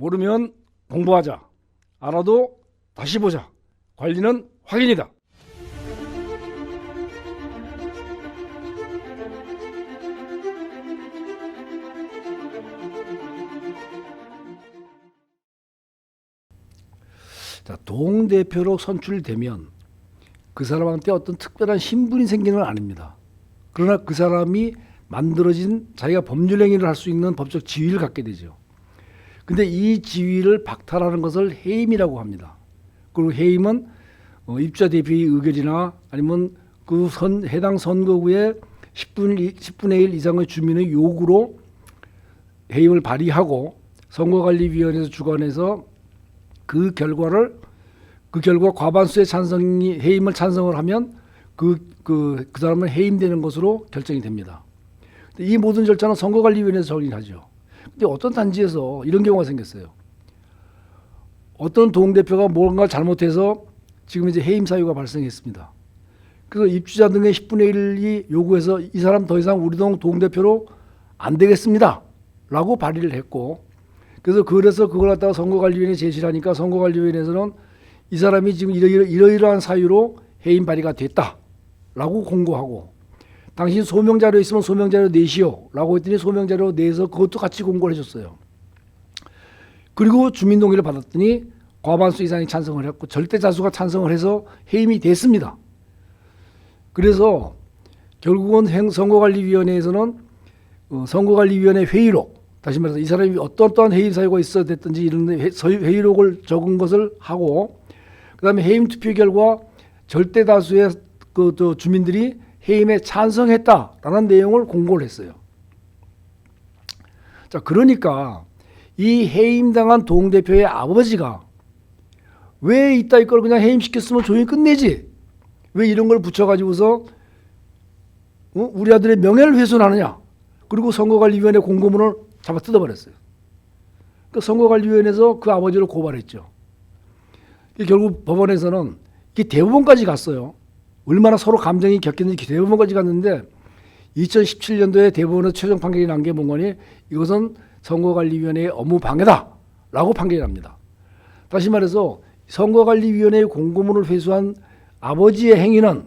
모르면 공부하자. 알아도 다시 보자. 관리는 확인이다. 자, 동대표로 선출되면 그 사람한테 어떤 특별한 신분이 생기는 건 아닙니다. 그러나 그 사람이 만들어진 자기가 법률 행위를 할 수 있는 법적 지위를 갖게 되죠. 근데 이 지위를 박탈하는 것을 해임이라고 합니다. 그리고 해임은 어, 입주자 대표의 의결이나 아니면 그 선, 해당 선거구의 10분, 10분의 1 이상의 주민의 요구로 해임을 발의하고 선거관리위원회에서 주관해서 그 결과를 그 결과 과반수의 찬성이 해임을 찬성을 하면 그, 그, 그 사람은 해임되는 것으로 결정이 됩니다. 이 모든 절차는 선거관리위원회에서 정리하죠. 근데 어떤 단지에서 이런 경우가 생겼어요. 어떤 동대표가 뭔가 잘못해서 지금 이제 해임 사유가 발생했습니다. 그래서 입주자 등의 10분의 1이 요구해서 이 사람 더 이상 우리 동 동대표로 안 되겠습니다. 라고 발의를 했고 그래서 그래서 그걸 갖다가 선거관리위원회에 제시를 하니까 선거관리위원회에서는 이 사람이 지금 이러이러, 이러이러한 사유로 해임 발의가 됐다 라고 공고하고 당신 소명자료 있으면 소명자료 내시오 라고 했더니 소명자료 내서 그것도 같이 공고를 해줬어요. 그리고 주민동의를 받았더니 과반수 이상이 찬성을 했고 절대다수가 찬성을 해서 해임이 됐습니다. 그래서 결국은 행- 선거관리위원회에서는 어, 선거관리위원회 회의록 다시 말해서 이 사람이 어떤 어떠한 해임 사유가 있어 됐든지 이런 회의록을 적은 것을 하고 그다음에 해임 투표 결과 절대 다수의 그저 주민들이 해임에 찬성했다라는 내용을 공고를 했어요. 자, 그러니까 이 해임당한 동대표의 아버지가 왜 이따 이걸 그냥 해임시켰으면 조용히 끝내지? 왜 이런 걸 붙여가지고서 어? 우리 아들의 명예를 훼손하느냐? 그리고 선거관리위원회 공고문을 잡아 뜯어버렸어요. 그 선거관리위원회에서 그 아버지를 고발했죠. 이 결국 법원에서는 대법원까지 갔어요. 얼마나 서로 감정이 격했는지 대법원까지 갔는데 2017년도에 대법원에서 최종 판결이 난 게 뭔가니 이것은 선거관리위원회의 업무 방해다라고 판결이 납니다. 다시 말해서 선거관리위원회의 공고문을 회수한 아버지의 행위는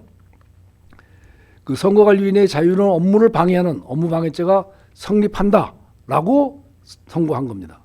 그 선거관리위원회의 자유로운 업무를 방해하는 업무 방해죄가 성립한다라고 선고한 겁니다.